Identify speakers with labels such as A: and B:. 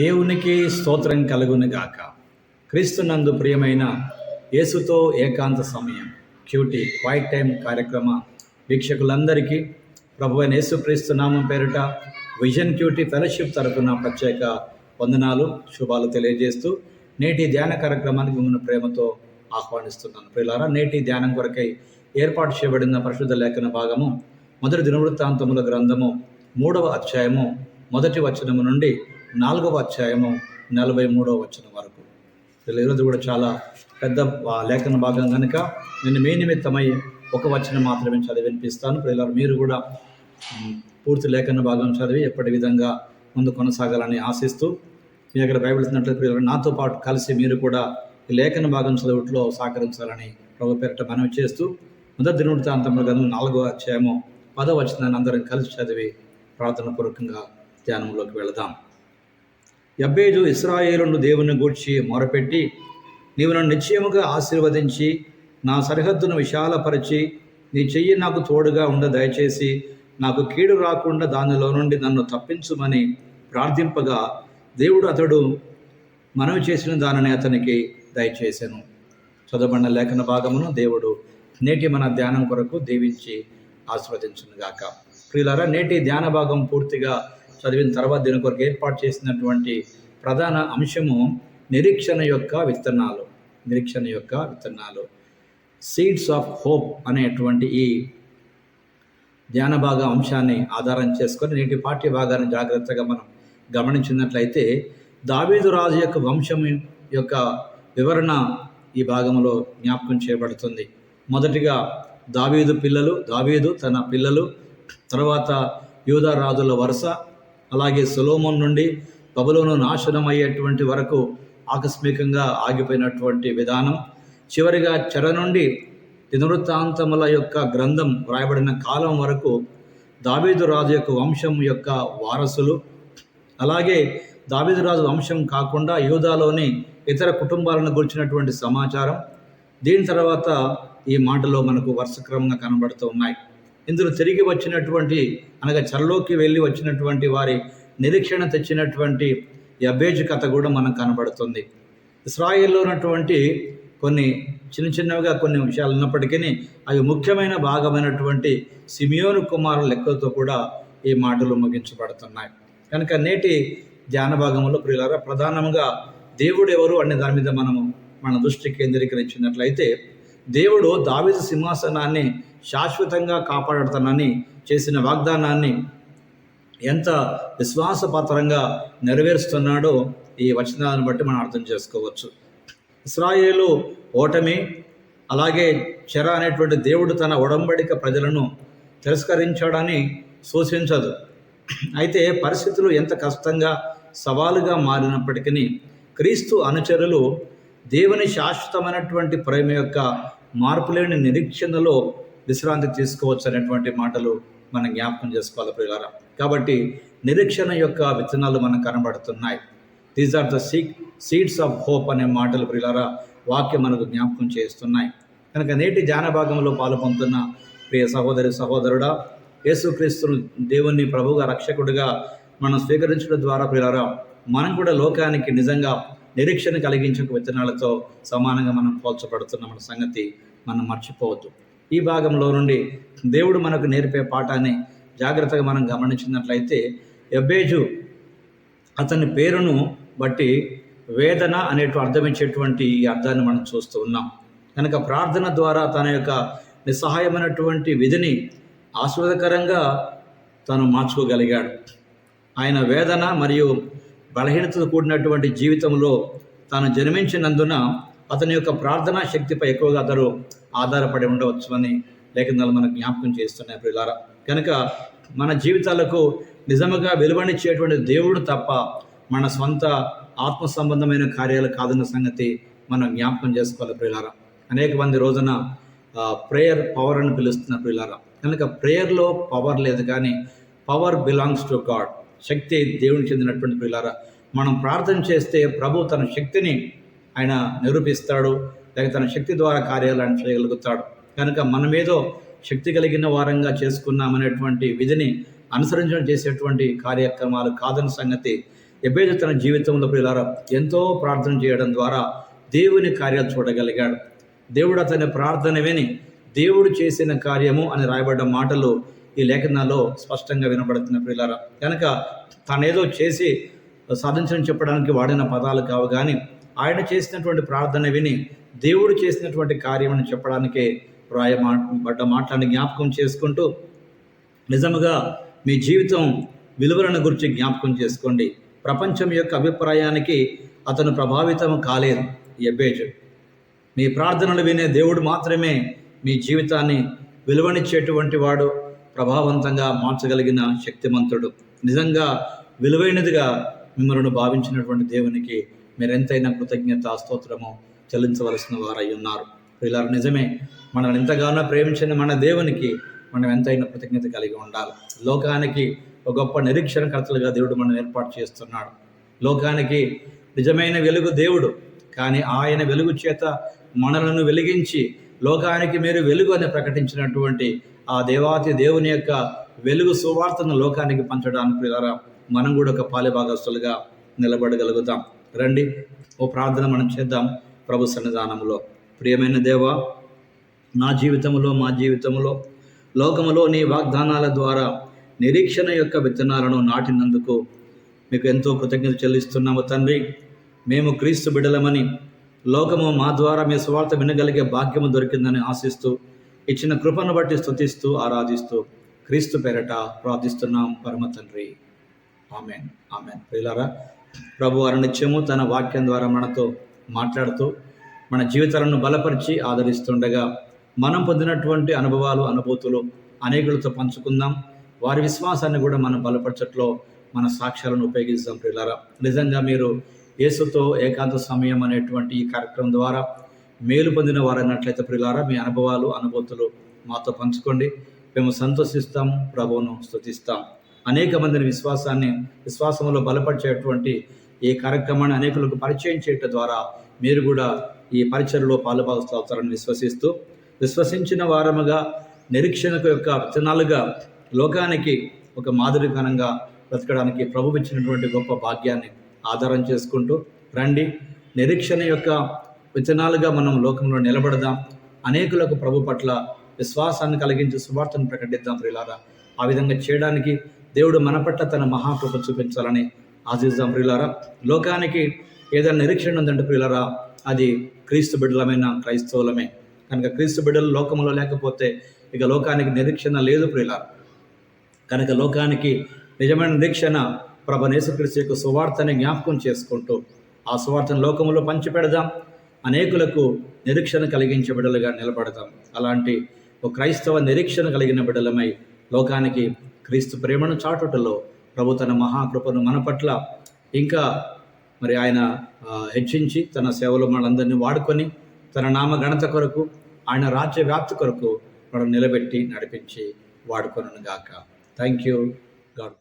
A: దేవునికి స్తోత్రం కలుగునుగాక. క్రీస్తునందు ప్రియమైన యేసుతో ఏకాంత సమయం క్యూటీ క్వైట్ టైం కార్యక్రమ వీక్షకులందరికీ ప్రభు అయిన యేసుక్రీస్తు నామం పేరిట విజన్ క్యూటీ ఫెలోషిప్ తరఫున ప్రత్యేక వందనాలు శుభాలు తెలియజేస్తూ నేటి ధ్యాన కార్యక్రమానికి మిమ్మల్ని ప్రేమతో ఆహ్వానిస్తున్నాను. ప్రియులారా నేటి ధ్యానం కొరకై ఏర్పాటు చేయబడిన పరిశుద్ధ లేఖన భాగము మొదటి దినవృత్తాంతముల గ్రంథము మూడవ అధ్యాయము మొదటి వచనము నుండి నాలుగవ అధ్యాయము నలభై మూడవ వచ్చిన వరకు. వీళ్ళు ఈరోజు కూడా చాలా పెద్ద లేఖన భాగం కనుక నేను మీ నిమిత్తమై ఒక వచనం మాత్రమే చదివి వినిపిస్తాను. పిల్లలు మీరు కూడా పూర్తి లేఖన భాగం చదివి ఎప్పటి విధంగా ముందు కొనసాగాలని ఆశిస్తూ మీ దగ్గర బైబిల్ ఇస్తున్నట్లయితే నాతో పాటు కలిసి మీరు కూడా ఈ లేఖన భాగం చదువుట్లో సహకరించాలని ప్రభు పేరిట మనవి చేస్తూ మొదటి దినవృత్తాంతంలో గ్రంథం నాలుగో అధ్యాయము పదో వచనాన్ని అందరం కలిసి చదివి ప్రార్థన పూర్వకంగా ధ్యానంలోకి వెళదాం. యబ్బేజు ఇస్రాయేలును దేవుని గూర్చి మొరపెట్టి నీవు నన్ను నిశ్చయముగా ఆశీర్వదించి నా సరిహద్దును విశాలపరిచి నీ చెయ్యి నాకు తోడుగా ఉండ దయచేసి నాకు కీడు రాకుండా దానిలో నుండి నన్ను తప్పించుమని ప్రార్థింపగా దేవుడు అతడు మనవి చేసిన దానిని అతనికి దయచేశాను చదవబడిన లేఖన భాగమును దేవుడు నేటి మన ధ్యానం కొరకు దీవించి ఆస్వాదించునుగాక ప్రియులారా నేటి ధ్యాన భాగం పూర్తిగా చదివిన తర్వాత దీని కొరకు ఏర్పాటు చేసినటువంటి ప్రధాన అంశము నిరీక్షణ యొక్క విత్తనాలు. నిరీక్షణ యొక్క విత్తనాలు. సీడ్స్ ఆఫ్ హోప్ అనేటువంటి ఈ ధ్యాన భాగ అంశాన్ని ఆధారం చేసుకొని నేటి పాఠ్య భాగాన్ని జాగ్రత్తగా మనం గమనించినట్లయితే దావీదు రాజు యొక్క వంశం యొక్క వివరణ ఈ భాగంలో జ్ఞాపకం చేయబడుతుంది. మొదటిగా దావీదు పిల్లలు దావీదు తన పిల్లలు తర్వాత యూదా రాజుల వరుస అలాగే సులోమం నుండి బబులోను నాశనం అయ్యేటువంటి వరకు ఆకస్మికంగా ఆగిపోయినటువంటి విధానం. చివరిగా చెర నుండి దినవృత్తాంతముల యొక్క గ్రంథం వ్రాయబడిన కాలం వరకు దావీదు రాజు యొక్క వంశం యొక్క వారసులు. అలాగే దావీదు రాజు వంశం కాకుండా యూదాలోని ఇతర కుటుంబాలను గురించినటువంటి సమాచారం. దీని తర్వాత ఈ మాటలో మనకు వరుసక్రమంగా కనబడుతూ ఉన్నాయి. ఇందులో తిరిగి వచ్చినటువంటి అనగా చెరలోకి వెళ్ళి వచ్చినటువంటి వారి నిరీక్షణ తెచ్చినటువంటి అబేజ్ కథ కూడా మనకు కనబడుతుంది. ఇస్రాయిల్లో ఉన్నటువంటి కొన్ని చిన్న చిన్నవిగా కొన్ని విషయాలు ఉన్నప్పటికీ అవి ముఖ్యమైన భాగమైనటువంటి సిమియోను కుమారుల లెక్కలతో కూడా ఈ మాటలు ముగించబడుతున్నాయి. కనుక నేటి ధ్యాన భాగంలో ప్రియులారా ప్రధానంగా దేవుడు ఎవరు అనే దాని మీద మనము మన దృష్టి కేంద్రీకరించినట్లయితే దేవుడు దావిద సింహాసనాన్ని శాశ్వతంగా కాపాడతానని చేసిన వాగ్దానాన్ని ఎంత విశ్వాసపాత్రంగా నెరవేరుస్తున్నాడో ఈ వచనాలను బట్టి మనం అర్థం చేసుకోవచ్చు. ఇస్రాయేలు ఓటమి అలాగే చెర అనేటువంటి దేవుడు తన ఒడంబడిక ప్రజలను తిరస్కరించాడని సూచించదు. అయితే పరిస్థితులు ఎంత కష్టంగా సవాలుగా మారినప్పటికీ క్రీస్తు అనుచరులు దేవుని శాశ్వతమైనటువంటి ప్రేమ యొక్క మార్పులేని నిరీక్షణలో విశ్రాంతి తీసుకోవచ్చు అనేటువంటి మాటలు మనం జ్ఞాపకం చేసుకోవాలి ప్రియులారా. కాబట్టి నిరీక్షణ యొక్క విత్తనాలు మనకు కనబడుతున్నాయి. These are the seek seeds of hope అనే మాటలు ప్రియులారా వాక్యం మనకు జ్ఞాపకం చేస్తున్నాయి. కనుక నేటి జానభాగంలో పాల్పొందుతున్న ప్రియ సహోదరి సహోదరుడా యేసుక్రీస్తును దేవుణ్ణి ప్రభుగా రక్షకుడిగా మనం స్వీకరించడం ద్వారా ప్రియులారా మనం కూడా లోకానికి నిజంగా నిరీక్షణ కలిగించక విత్తనాలతో సమానంగా మనం పోల్చబడుతున్న మన సంగతి మనం మర్చిపోవద్దు. ఈ భాగంలో నుండి దేవుడు మనకు నేర్పే పాఠాన్ని జాగ్రత్తగా మనం గమనించినట్లయితే ఎబ్బేజు అతని పేరును బట్టి వేదన అనేటు అర్థమించేటువంటి ఈ అర్థాన్ని మనం చూస్తూ ఉన్నాం. కనుక ప్రార్థన ద్వారా తన యొక్క నిస్సహాయమైనటువంటి విధిని ఆస్వాదకరంగా తను మార్చుకోగలిగాడు. ఆయన వేదన మరియు బలహీనతతో కూడినటువంటి జీవితంలో తాను జన్మించినందున అతని యొక్క ప్రార్థనా శక్తిపై ఎక్కువగా అతను ఆధారపడి ఉండవచ్చు అని లేఖనాలు మనకు జ్ఞాపకం చేస్తున్నాయి ప్రియులారా. కనుక మన జీవితాలకు నిజముగా వెలువనిచ్చేటువంటి దేవుడు తప్ప మన స్వంత ఆత్మ సంబంధమైన కార్యాలు కాదన్న సంగతి మనం జ్ఞాపకం చేసుకోవాలి ప్రియులారా. అనేక మంది రోజున ప్రేయర్ పవర్ అని పిలుస్తున్న ప్రియులారా. కనుక ప్రేయర్లో పవర్ లేదు కానీ పవర్ బిలాంగ్స్ టు గాడ్ శక్తి దేవునికి చెందినటువంటి పిల్లారా మనం ప్రార్థన చేస్తే ప్రభు తన శక్తిని ఆయన నిరూపిస్తాడు లేక తన శక్తి ద్వారా కార్యాలు ఆయన చేయగలుగుతాడు. కనుక మనమేదో శక్తి కలిగిన వారంగా చేసుకున్నామనేటువంటి విధిని అనుసరించడం చేసేటువంటి కార్యక్రమాలు కాదని సంగతి ఎబ్బేది తన జీవితంలో ప్రియులారా ఎంతో ప్రార్థన చేయడం ద్వారా దేవుని కార్యాలు చూడగలిగాడు. దేవుడు అతని ప్రార్థన విని దేవుడు చేసిన కార్యము అని రాయబడ్డ మాటలు ఈ లేఖనాల్లో స్పష్టంగా వినబడుతున్న ప్రియులారా కనుక తనేదో చేసి సాధించడం చెప్పడానికి వాడిన పదాలు కావు కానీ ఆయన చేసినటువంటి ప్రార్థన విని దేవుడు చేసినటువంటి కార్యం చెప్పడానికే రాయ మాట మాటలను జ్ఞాపకం చేసుకుంటూ నిజముగా మీ జీవితం విలువలను గురించి జ్ఞాపకం చేసుకోండి. ప్రపంచం యొక్క అభిప్రాయానికి అతను ప్రభావితం కాలేదు ఎబ్బేజ్ మీ ప్రార్థనలు వినే దేవుడు మాత్రమే మీ జీవితాన్ని విలువనిచ్చేటువంటి వాడు. ప్రభావవంతంగా మార్చగలిగిన శక్తిమంతుడు. నిజంగా విలువైనదిగా మిమ్మల్ని భావించినటువంటి దేవునికి మీరెంతైనా కృతజ్ఞత స్తోత్రము చెల్లించవలసిన వారై ఉన్నారు. ఇలా నిజమే మనల్ని ఎంతగానో ప్రేమించిన మన దేవునికి మనం ఎంతైనా కృతజ్ఞత కలిగి ఉండాలి. లోకానికి ఒక గొప్ప నిరీక్షణకర్తలుగా దేవుడు మనం ఏర్పాటు చేస్తున్నాడు. లోకానికి నిజమైన వెలుగు దేవుడు కానీ ఆయన వెలుగు చేత మనలను వెలిగించి లోకానికి మీరు వెలుగు అని ప్రకటించినటువంటి ఆ దేవాతి దేవుని యొక్క వెలుగు సువార్తను లోకానికి పంచడానికి ద్వారా మనం కూడా ఒక పాలిభాగస్తులుగా నిలబడగలుగుతాం. రండి ఓ ప్రార్థన మనం చేద్దాం ప్రభు సన్నిధానంలో ప్రియమైన దేవ నా జీవితంలో మా జీవితంలో లోకములో నీ వాగ్దానాల ద్వారా నిరీక్షణ యొక్క విత్తనాలను నాటినందుకు మీకు ఎంతో కృతజ్ఞత చెల్లిస్తున్నాము తండ్రి. మేము క్రీస్తు బిడలమని లోకము మా ద్వారా మీ స్వార్థ వినగలిగే భాగ్యము దొరికిందని ఆశిస్తూ ఇచ్చిన కృపను బట్టి స్తుతిస్తూ ఆరాధిస్తూ క్రీస్తు పేరట ప్రార్థిస్తున్నాం. పరమ తండ్రి. ఆమెన్. ఆమెన్. ప్రియులారా ప్రభు నిత్యము తన వాక్యం ద్వారా మనతో మాట్లాడుతూ మన జీవితాలను బలపరిచి ఆదరిస్తుండగా మనం పొందినటువంటి అనుభవాలు అనుభూతులు అనేకులతో పంచుకుందాం. వారి విశ్వాసాన్ని కూడా మనం బలపరచట్లో మన సాక్ష్యాలను ఉపయోగిస్తాం. ప్రియులారా నిజంగా మీరు యేసుతో ఏకాంత సమయం అనేటువంటి ఈ కార్యక్రమం ద్వారా మేలు పొందిన వారైనట్లయితే ప్రిలారా మీ అనుభవాలు అనుభూతులు మాతో పంచుకోండి. మేము సంతోషిస్తాం ప్రభువును స్థుతిస్తాం అనేక మందిని విశ్వాసాన్ని విశ్వాసంలో బలపరిచేటువంటి ఈ కార్యక్రమాన్ని అనేకులకు పరిచయం చేయటం ద్వారా మీరు కూడా ఈ పరిచయలో పాలుభాగస్తూ విశ్వసిస్తూ విశ్వసించిన వారముగా నిరీక్షణకు యొక్క విత్తనాలుగా లోకానికి ఒక మాదిరికరంగా బ్రతకడానికి ప్రభు ఇచ్చినటువంటి గొప్ప భాగ్యాన్ని ఆధారం చేసుకుంటూ రండి. నిరీక్షణ యొక్క విత్తనాలుగా మనం లోకంలో నిలబడదాం. అనేకులకు ప్రభు పట్ల విశ్వాసాన్ని కలిగించి సువార్తను ప్రకటిద్దాం ప్రియులారా. ఆ విధంగా చేయడానికి దేవుడు మన పట్ల తన మహాకృప చూపించాలని ఆశిద్దాం ప్రియులారా. లోకానికి ఏదైనా నిరీక్షణ ఉందంటే ప్రియులారా అది క్రీస్తు బిడ్డలమైన క్రైస్తవులమే. కనుక క్రీస్తు బిడ్డలు లోకంలో లేకపోతే ఇక లోకానికి నిరీక్షణ లేదు ప్రియులారా. కనుక లోకానికి నిజమైన నిరీక్షణ ప్రభ నేసుక్రీస్తు యొక్క సువార్తని జ్ఞాపకం చేసుకుంటూ ఆ సువార్తను లోకంలో పంచిపెడదాం. అనేకులకు నిరీక్షణ కలిగించే బిడ్డలుగా నిలబడతాం అలాంటి ఒక క్రైస్తవ నిరీక్షణ కలిగిన బిడ్డలమై లోకానికి క్రీస్తు ప్రేమను చాటుటలో ప్రభు తన మహాకృపను మన పట్ల ఇంకా మరి ఆయన హెచ్చించి తన సేవలో మనందరినీ వాడుకొని తన నామ ఘనత కొరకు ఆయన రాజ్య వ్యాప్తి కొరకు మనం నిలబెట్టి నడిపించి వాడుకొనను గాక థ్యాంక్ యూ గాడ్